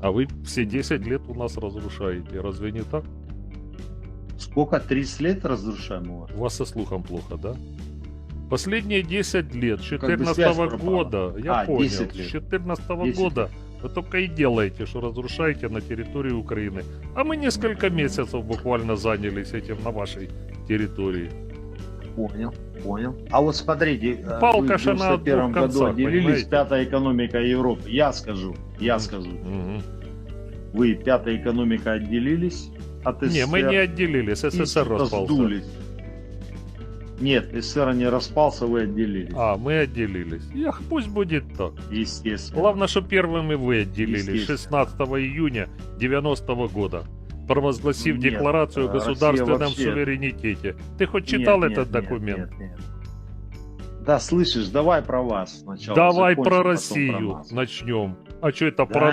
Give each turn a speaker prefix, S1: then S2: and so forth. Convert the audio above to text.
S1: А вы все 10 лет у нас разрушаете. Разве не так?
S2: Сколько? 30 лет разрушаем у вас?
S1: У вас со слухом плохо, да? Последние 10 лет, с
S2: Как бы
S1: 14
S2: связь пропала.
S1: года, я
S2: А,
S1: понял,
S2: 10
S1: с
S2: лет.
S1: 14
S2: 10
S1: года вы только и делаете, что разрушаете на территории Украины. А мы несколько месяцев буквально занялись этим на вашей территории.
S2: Понял, понял. А вот смотрите, э,
S1: Палка
S2: в
S1: же на
S2: 91
S1: двух
S2: году
S1: концах,
S2: отделились,
S1: понимаете?
S2: пятая экономика Европы. Я скажу, я скажу.
S1: Мгм.
S2: Вы, пятая экономика, отделились от СССР.
S1: Не, мы не отделились, СССР
S2: что-то
S1: распался.
S2: сдулись. Нет, СССР не распался, вы отделились.
S1: А, мы отделились. Эх, пусть будет так.
S2: Естественно.
S1: Главное, что первыми вы отделились
S2: Естественно.
S1: 16 июня 90 года, провозгласив
S2: Нет,
S1: декларацию о
S2: Россия
S1: государственном
S2: вообще-
S1: суверенитете. Ты хоть
S2: Нет,
S1: читал
S2: нет,
S1: этот
S2: нет,
S1: документ?
S2: нет, нет. Да, слышишь, давай про вас сначала.
S1: Давай
S2: закончим,
S1: про Россию
S2: нас.
S1: начнем. А что это
S2: Да
S1: про